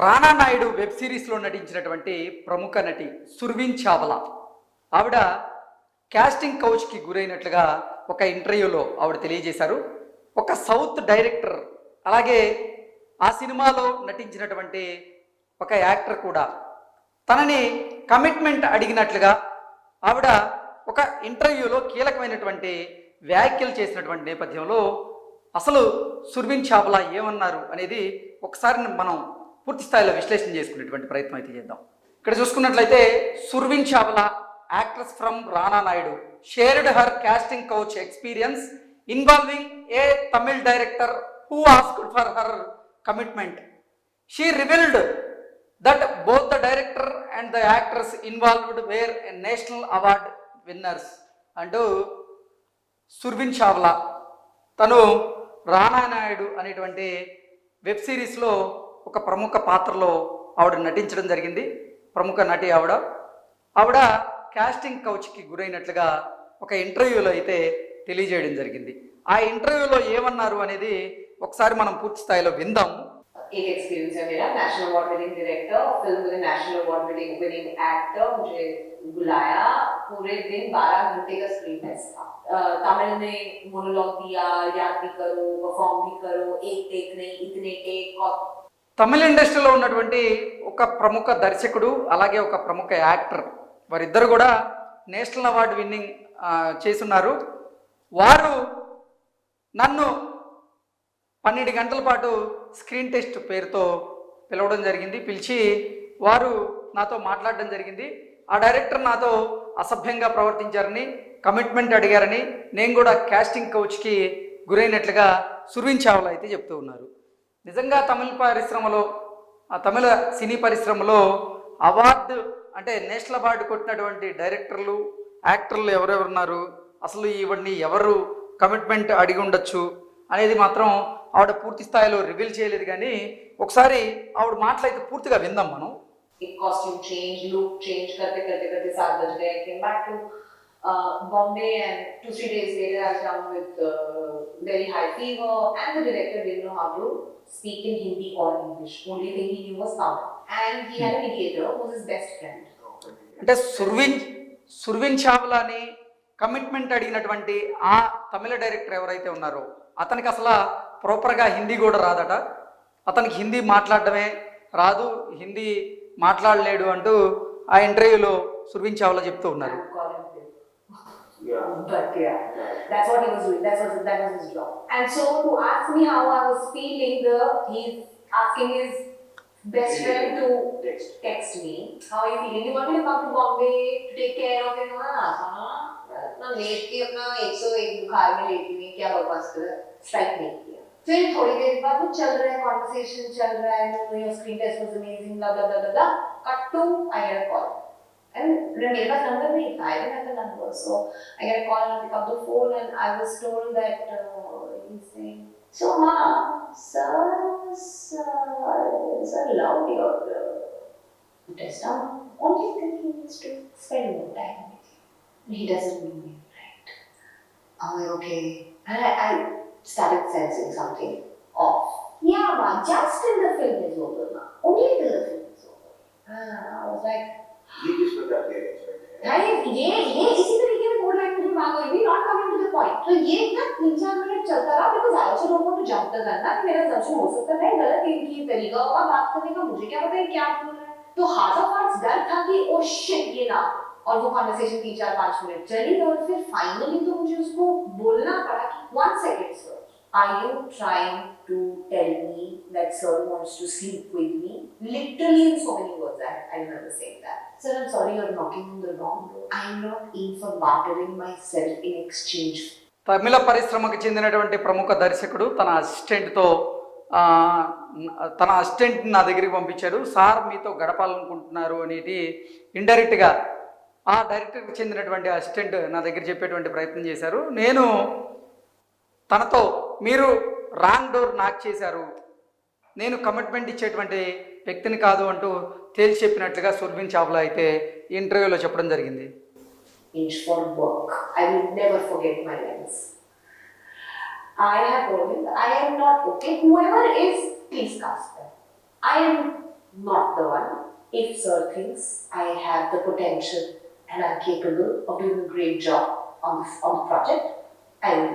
రానా Naidu web సిరీస్లో నటించినటువంటి ప్రముఖ నటి సుర్విన్ చావలా. ఆవిడ క్యాస్టింగ్ కౌచ్కి గురైనట్లుగా ఒక ఇంటర్వ్యూలో ఆవిడ తెలియజేశారు. ఒక సౌత్ డైరెక్టర్ అలాగే ఆ సినిమాలో నటించినటువంటి ఒక యాక్టర్ కూడా. తనని కమిట్మెంట్ అడిగినట్లుగా ఆవిడ ఒక ఇంటర్వ్యూలో కీలకమైనటువంటి వ్యాఖ్యలు చేసినటువంటి నేపథ్యంలో అసలు సుర్విన్ చావ్లా ఏమన్నారు అనేది ఒకసారి మనం పూర్తి స్థాయిలో విశ్లేషణ చేసుకునేటువంటి ప్రయత్నం అయితే చేద్దాం. ఇక్కడ చూసుకున్నట్లయితే Surveen Chawla actress from Rana Naidu shared her casting couch experience involving a Tamil director who asked for her commitment. She revealed that both the director and the actress involved were a national award winners. అంటూ సుర్విన్ చావ్లా తను రానా నాయుడు అనేటువంటి web సిరీస్లో ఒక ప్రముఖ పాత్రలో ఆవిడ నటించడం జరిగింది ప్రముఖ నటి ఆవిడ ఆవిడ కాస్టింగ్ కౌచ్కి గురైనట్లుగా ఒక ఇంటర్వ్యూలో అయితే తెలియజేయడం జరిగింది ఆ ఇంటర్వ్యూలో ఏమన్నారు అనేది ఒకసారి మనం పూర్తి స్థాయిలో విందాము एक एक्सपीरियंस है मेरा national award winning director film में national award winning winning actor मुझे बुलाया पूरे दिन 12 घंटे का स्क्रीन टेस्ट था अ, तमिल में मोनोलॉग दिया याद भी करो परफॉर्म भी करो एक टेक नहीं इतने टेक और తమిళ ఇండస్ట్రీలో ఉన్నటువంటి ఒక ప్రముఖ దర్శకుడు అలాగే ఒక ప్రముఖ యాక్టర్ వారిద్దరు కూడా నేషనల్ అవార్డు విన్నింగ్ చేస్తున్నారు. చేసున్నారు వారు నన్ను పన్నెండు గంటల పాటు స్క్రీన్ టెస్ట్ పేరుతో పిలవడం జరిగింది. పిలిచి వారు నాతో మాట్లాడడం జరిగింది. ఆ డైరెక్టర్ నాతో అసభ్యంగా ప్రవర్తించారని కమిట్మెంట్ అడిగారని నేను కూడా క్యాస్టింగ్ కౌచ్కి గురైనట్లుగా సుర్వించావులు అయితే చెప్తూ ఉన్నారు. నిజంగా తమిళ పరిశ్రమలో ఆ తమిళ సినీ పరిశ్రమలో అవార్డు అంటే నేషనల్ అవార్డు కొట్టినటువంటి డైరెక్టర్లు యాక్టర్లు ఎవరెవరున్నారు? అసలు ఇవన్నీ ఎవరు కమిట్మెంట్ అడిగి ఉండొచ్చు అనేది మాత్రం ఆవిడ పూర్తి స్థాయిలో రివీల్ చేయలేదు కానీ ఒకసారి ఆవిడ మాట్లాడితే పూర్తిగా విందాం మనం. Costume change look change correct correct correct sir uh, Bombay and two, three days later I come with uh, very high fever and the director didn't know how to speak in Hindi or English. Only thing he knew was Tamil. And he had a mediator who was his best friend. అంటే సుర్విన్ సుర్విన్ చావ్లాని commitment అడిగినటువంటి ఆ తమిళ director ఎవరైతే ఉన్నారో అతనికి అసలు ప్రాపర్గా హిందీ కూడా రాదట అతనికి హిందీ మాట్లాడటమే రాదు హిందీ మాట్లాడలేడు అంటూ ఆ ఇంటర్వ్యూలో సుర్విన్ చావ్లా చెప్తూ ఉన్నారు Yeah. But yeah, that's what he was doing. That was that was his job. And so to ask me how I was feeling, the he's asking his best friend to Text. text me. How are you feeling? You want me to come to Bombay to take care of him? हाँ, हाँ. अपना late के अपना 101 बुखार में लेटी हुई क्या बकवास कर स्ट्राइक नहीं किया फिर थोड़ी देर बाद वो चल रहा है कॉन्वर्सेशन चल रहा है your screen test was amazing blah blah blah blah blah cut to I get a call and Rangelpa number we I the number, so I get a call and pick up the phone, and I was told that uh, he's saying, "So, ma, sir, sir, sir, allowed your uh, test now. Only thing he needs to spend more time with you. He doesn't mean it, right?" I'm like, okay, and I, I started sensing something off. Yeah, ma, just till the film is over, ma. Only till the film is over. And I was like. ये ये इसी तरीके में code language में बात होगी not coming to the point तो ये ना तीन चार मिनट चलता रहा because I also don't want to jump ना कि मेरा assumption हो सकता है, गलत इनकी तरीका होगा बात करने का, मुझे क्या पता है क्या बोल रहा है। तो हाथ ऑफ़ हार्ट्स डर था कि ओ शिट ये ना और वो कॉन्वर्सेशन तीन चार पाँच मिनट चली और फिर फाइनली तो मुझे उसको बोलना पड़ा कि one second sir Are you trying to tell me that sir wants to sleep with me? Literally in so many words, I, I remember saying that. Sir, I'm sorry you're knocking on the wrong door. I'm not in for bartering myself in exchange. Tamil పరిశ్రమకు చెందినటువంటి ప్రముఖ దర్శకుడు తన అసిస్టెంట్తో తన assistant నా దగ్గరికి పంపించాడు sir మీతో గడపాలనుకుంటున్నారు అనేది ఇండైరెక్ట్గా ఆ డైరెక్టర్కి చెందినటువంటి అసిస్టెంట్ నా దగ్గర చెప్పేటువంటి ప్రయత్నం చేశారు నేను తనతో మీరు రాంగ్ డోర్ నాక్ చేశారు నేను కమిట్మెంట్ ఇచ్చేటువంటి వ్యక్తిని కాదు అంటూ తేల్చి చెప్పినట్లుగా సుర్బిన్ చావ్లా అయితే ఇంటర్వ్యూలో చెప్పడం జరిగింది Inch for work. I will never forget my lens. I have told I am not okay. Whoever is, please cast them. I am not the one. If Sir thinks I have the potential and I'm capable of doing a great job on this, on the project, I will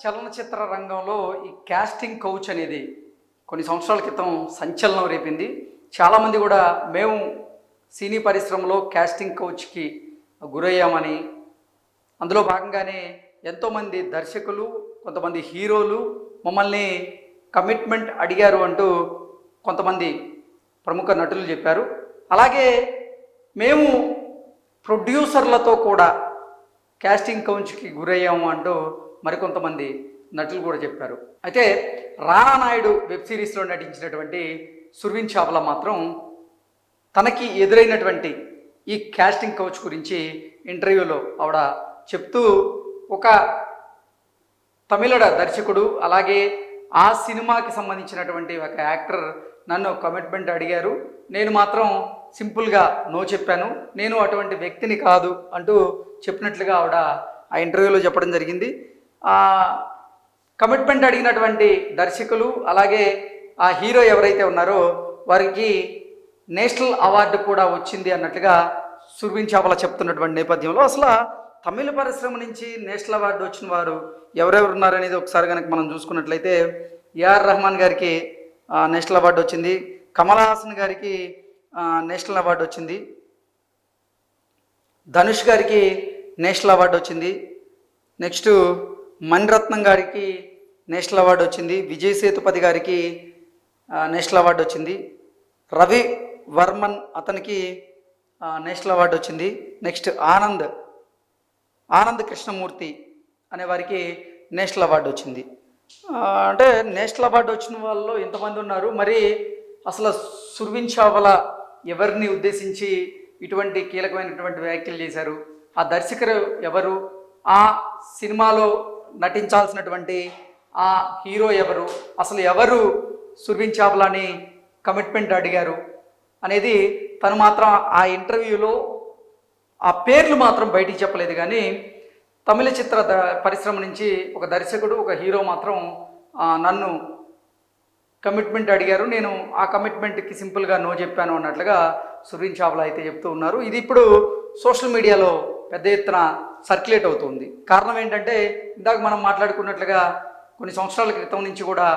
చలనచిత్ర రంగంలో ఈ casting couch అనేది కొన్ని సంవత్సరాల క్రితం సంచలనం రేపింది. చాలామంది కూడా మేము సినీ పరిశ్రమలో క్యాస్టింగ్ కౌచ్కి గురయ్యామని అందులో భాగంగానే ఎంతోమంది దర్శకులు కొంతమంది హీరోలు మమ్మల్ని కమిట్మెంట్ అడిగారు అంటూ కొంతమంది ప్రముఖ నటులు చెప్పారు. అలాగే మేము ప్రొడ్యూసర్లతో కూడా క్యాస్టింగ్ కౌచ్కి గురయ్యాము అంటూ మరికొంతమంది నటులు కూడా చెప్పారు. అయితే రానా నాయుడు వెబ్ సిరీస్లో నటించినటువంటి సుర్విన్ చావ్లా మాత్రం తనకి ఎదురైనటువంటి ఈ క్యాస్టింగ్ కౌచ్ గురించి ఇంటర్వ్యూలో ఆవిడ చెప్తూ ఒక తమిళడ దర్శకుడు అలాగే ఆ సినిమాకి సంబంధించినటువంటి ఒక యాక్టర్ నన్ను కమిట్మెంట్ అడిగారు. నేను మాత్రం సింపుల్గా నో చెప్పాను. నేను అటువంటి వ్యక్తిని కాదు అంటూ చెప్పినట్లుగా ఆవిడ ఆ ఇంటర్వ్యూలో చెప్పడం జరిగింది. కమిట్మెంట్ అడిగినటువంటి దర్శకులు అలాగే ఆ హీరో ఎవరైతే ఉన్నారో వారికి నేషనల్ అవార్డు కూడా వచ్చింది అన్నట్లుగా సుర్విన్ చాపల చెప్తున్నటువంటి నేపథ్యంలో. అసలు తమిళ పరిశ్రమ నుంచి నేషనల్ అవార్డు వచ్చిన వారు ఎవరెవరు ఉన్నారనేది ఒకసారి కనుక మనం చూసుకున్నట్లయితే ఏఆర్ రెహమాన్ గారికి నేషనల్ అవార్డు వచ్చింది. కమల్ హాసన్ గారికి నేషనల్ అవార్డు వచ్చింది. ధనుష్ గారికి నేషనల్ అవార్డు వచ్చింది. నెక్స్ట్ మణిరత్నం గారికి నేషనల్ అవార్డు వచ్చింది విజయ్ సేతుపతి గారికి నేషనల్ అవార్డు వచ్చింది రవి వర్మన్ అతనికి నేషనల్ అవార్డు వచ్చింది నెక్స్ట్ ఆనంద్ ఆనంద్ కృష్ణమూర్తి అనే వారికి నేషనల్ అవార్డు వచ్చింది. అంటే నేషనల్ అవార్డు వచ్చిన వాళ్ళు ఇంతమంది ఉన్నారు? మరి అసలు సుర్విన్ చావల ఎవరిని ఉద్దేశించి ఇటువంటి కీలకమైనటువంటి వ్యాఖ్యలు చేశారు? ఆ దర్శకుడు ఎవరు? ఆ సినిమాలో నటించాల్సినటువంటి ఆ హీరో ఎవరు? అసలు ఎవరు సుర్విన్ చావ్లాని కమిట్మెంట్ అడిగారు? అనేది తను మాత్రం ఆ ఇంటర్వ్యూలో ఆ పేర్లు మాత్రం బయటికి చెప్పలేదు. కానీ తమిళ చిత్ర ద పరిశ్రమ నుంచి ఒక దర్శకుడు ఒక హీరో మాత్రం నన్ను కమిట్మెంట్ అడిగారు. నేను ఆ కమిట్మెంట్కి సింపుల్గా నో చెప్పాను అన్నట్లుగా సుర్విన్ చావ్లా అయితే చెప్తూ ఉన్నారు. ఇది ఇప్పుడు సోషల్ మీడియాలో పెద్ద ఎత్తున సర్క్యులేట్ అవుతుంది. కారణం ఏంటంటే ఇందాక మనం మాట్లాడుకున్నట్లుగా కొన్ని సంవత్సరాల క్రితం నుంచి కూడా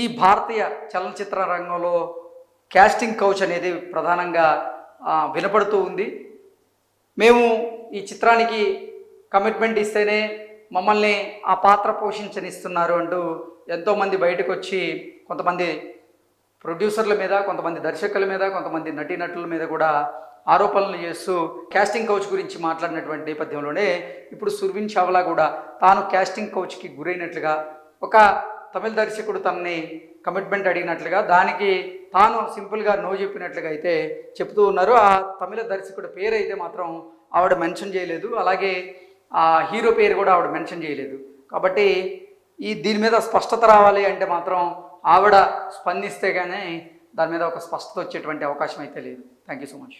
ఈ భారతీయ చలనచిత్ర రంగంలో క్యాస్టింగ్ కౌచ్ అనేది ప్రధానంగా వినపడుతూ ఉంది. మేము ఈ చిత్రానికి కమిట్మెంట్ ఇస్తేనే మమ్మల్ని ఆ పాత్ర పోషించనిస్తున్నారు అంటూ ఎంతోమంది బయటకు వచ్చి కొంతమంది ప్రొడ్యూసర్ల మీద కొంతమంది దర్శకుల మీద కొంతమంది నటీనటుల మీద కూడా ఆరోపణలు చేస్తూ క్యాస్టింగ్ కౌచ్ గురించి మాట్లాడినటువంటి నేపథ్యంలోనే ఇప్పుడు సుర్విన్ చావ్లా కూడా తాను క్యాస్టింగ్ కౌచ్కి గురైనట్లుగా ఒక తమిళ దర్శకుడు తనని కమిట్మెంట్ అడిగినట్లుగా దానికి తాను సింపుల్గా నో చెప్పినట్లుగా అయితే చెప్తూ ఉన్నారు. ఆ తమిళ దర్శకుడి పేరు అయితే మాత్రం ఆవిడ మెన్షన్ చేయలేదు. అలాగే ఆ హీరో పేరు కూడా ఆవిడ మెన్షన్ చేయలేదు. కాబట్టి ఈ దీని మీద స్పష్టత రావాలి అంటే మాత్రం ఆవిడ స్పందిస్తే కానీ దాని మీద ఒక స్పష్టత వచ్చేటువంటి అవకాశం అయితే లేదు. Thank you so much